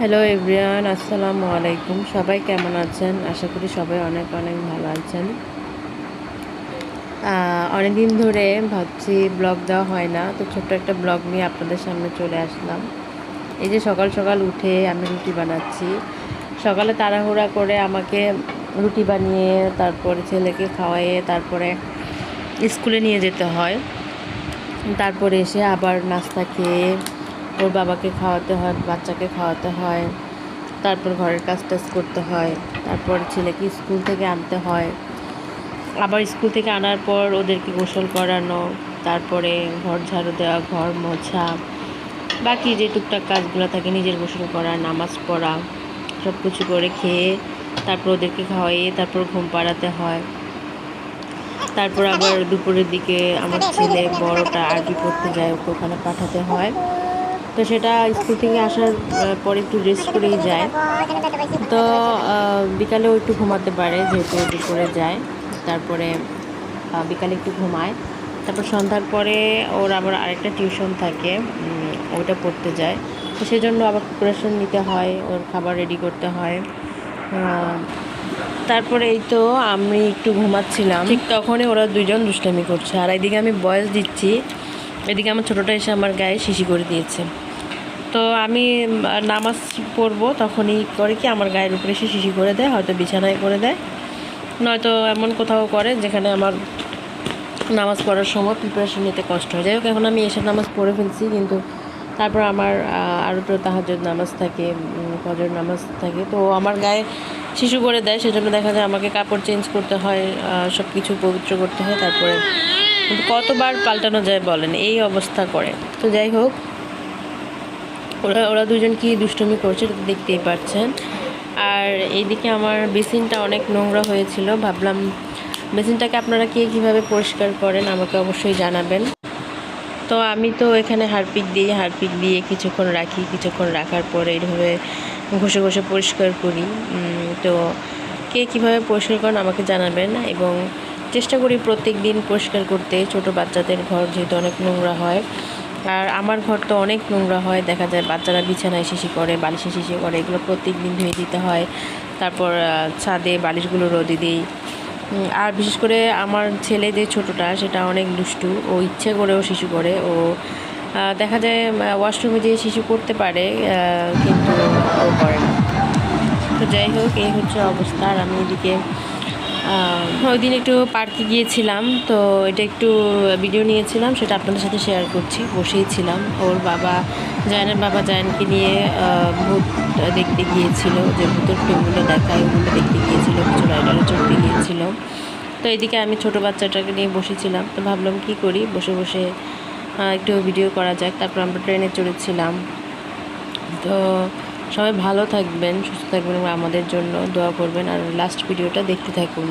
Hello everyone আসসালামু আলাইকুম সবাই কেমন আছেন? আশা করি সবাই অনেক অনেক ভালো আছেন। অনেক দিন ধরে ভাবছি ব্লগ দেওয়া হয় না, তো ছোট্ট একটা ব্লগ নিয়ে আপনাদের সামনে চলে আসলাম। এই যে সকাল সকাল উঠে আমি রুটি বানাচ্ছি। সকালে তাড়াহুড়া করে আমাকে রুটি বানিয়ে, তারপরে ছেলেকে খাওয়াইয়ে তারপরে স্কুলে নিয়ে যেতে হয়। তারপরে এসে আবার নাস্তা খেয়ে ওর বাবাকে খাওয়াতে হয়, বাচ্চাকে খাওয়াতে হয়, তারপর ঘরের কাজ টাজ করতে হয়, তারপর ছেলেকে স্কুল থেকে আনতে হয়। আবার স্কুল থেকে আনার পর ওদেরকে গোসল করানো, তারপরে ঘর ঝাড়ু দেওয়া, ঘর মোছা, বাকি যে টুকটাক কাজগুলো থাকে, নিজের গোসল করা, নামাজ পড়া সব কিছু করে খেয়ে তারপর ওদেরকে খাওয়াইয়ে তারপর ঘুম পাড়াতে হয়। তারপর আবার দুপুরের দিকে আমার ছেলে বড়টা আরবি পড়তে যায়, ওকে ওখানে পাঠাতে হয়। তো সেটা স্কুল থেকে আসার পরে একটু রেস্ট করেই যায়। তো বিকালেও একটু ঘুমাতে পারে, যেহেতু দুপুরে যায়। তারপরে বিকালে একটু ঘুমায়। তারপর সন্ধ্যার পরে ওর আবার আরেকটা টিউশন থাকে ওইটা পড়তে যায়। তো সেই জন্য আবার প্রিপারেশন নিতে হয়, ওর খাবার রেডি করতে হয়। তারপরে এই তো আমি একটু ঘুমাচ্ছিলাম। ঠিক তখনই ওরা দুজন দুষ্টামি করছে। আর এদিকে আমি বয়স দিচ্ছি। এদিকে আমার ছোটোটা এসে আমার গায়ে শিশি করে দিয়েছে। তো আমি নামাজ পড়ব তখনই করে কি আমার গায়ের উপরে এসে শিশি করে দেয়, হয়তো বিছানায় করে দেয়। নয়তো এমন কোথাও করে যেখানে আমার নামাজ পড়ার সময় প্রিপারেশন নিতে কষ্ট হয়। যাই হোক, এখন আমি এসে নামাজ পড়ে ফেলছি, কিন্তু তারপর আমার আরও তো তাহাজের নামাজ থাকে ফজর নামাজ থাকে। তো আমার গায়ে শিশু করে দেয়, সেজন্য দেখা যায় আমাকে কাপড় চেঞ্জ করতে হয় সব কিছু পবিত্র করতে হয়, তারপরে কতবার পাল্টানো যায় বলেন, এই অবস্থা করে। তো যাই হোক ওরা ওরা দুজন কি দুষ্টুমি করছে দেখতেই পাচ্ছেন আর এইদিকে আমার বেসিনটা অনেক নোংরা হয়েছিল, ভাবলাম বেসিনটাকে আপনারা কে কীভাবে পরিষ্কার করেন আমাকে অবশ্যই জানাবেন। তো আমি তো এখানে হারপিক দিই হারপিক দিয়ে কিছুক্ষণ রাখি, কিছুক্ষণ রাখার পরে এইভাবে ঘষে ঘষে পরিষ্কার করি। তো কে কীভাবে পরিষ্কার করেন আমাকে জানাবেন এবং চেষ্টা করি প্রত্যেক দিন পরিষ্কার করতে। ছোট বাচ্চাদের ঘর যেহেতু অনেক নোংরা হয় আর আমার ঘর তো অনেক নোংরা হয়, দেখা যায় বাচ্চারা বিছানায় শিশি করে, বালিশে শিশি করে, এগুলো প্রত্যেক দিন ধুয়ে দিতে হয়। তারপর ছাদে বালিশগুলো রোদে দিই। আর বিশেষ করে আমার ছেলে যে ছোটোটা, সেটা অনেক দুষ্টু, ও ইচ্ছে করেও শিশু করে। ও দেখা যায় ওয়াশরুমে যেয়ে শিশু করতে পারে কিন্তু ও করে না। তো যাই হোক, এই হচ্ছে অবস্থা। আর আমি এদিকে ওই দিন একটু পার্কে গিয়েছিলাম, তো এটা একটু ভিডিও নিয়েছিলাম, সেটা আপনাদের সাথে শেয়ার করছি। বসেই ছিলাম। ওর বাবা, জায়নের বাবা জায়নকে নিয়ে ভূত দেখতে গিয়েছিল, যে ভূতের ফিল্মগুলো দেখায়, ওগুলো দেখতে গিয়েছিল, কিছু রাইডারে চড়তে গিয়েছিল। তো এদিকে আমি ছোট বাচ্চাটাকে নিয়ে বসেছিলাম, তো ভাবলাম কি করি? বসে বসে একটু ভিডিও করা যাক। তারপর আমরা ট্রেনে চড়েছিলাম। তো সবাই ভালো থাকবেন, সুস্থ থাকবেন এবং আমাদের জন্য দোয়া করবেন। আর লাস্ট ভিডিওটা দেখতে থাকুন।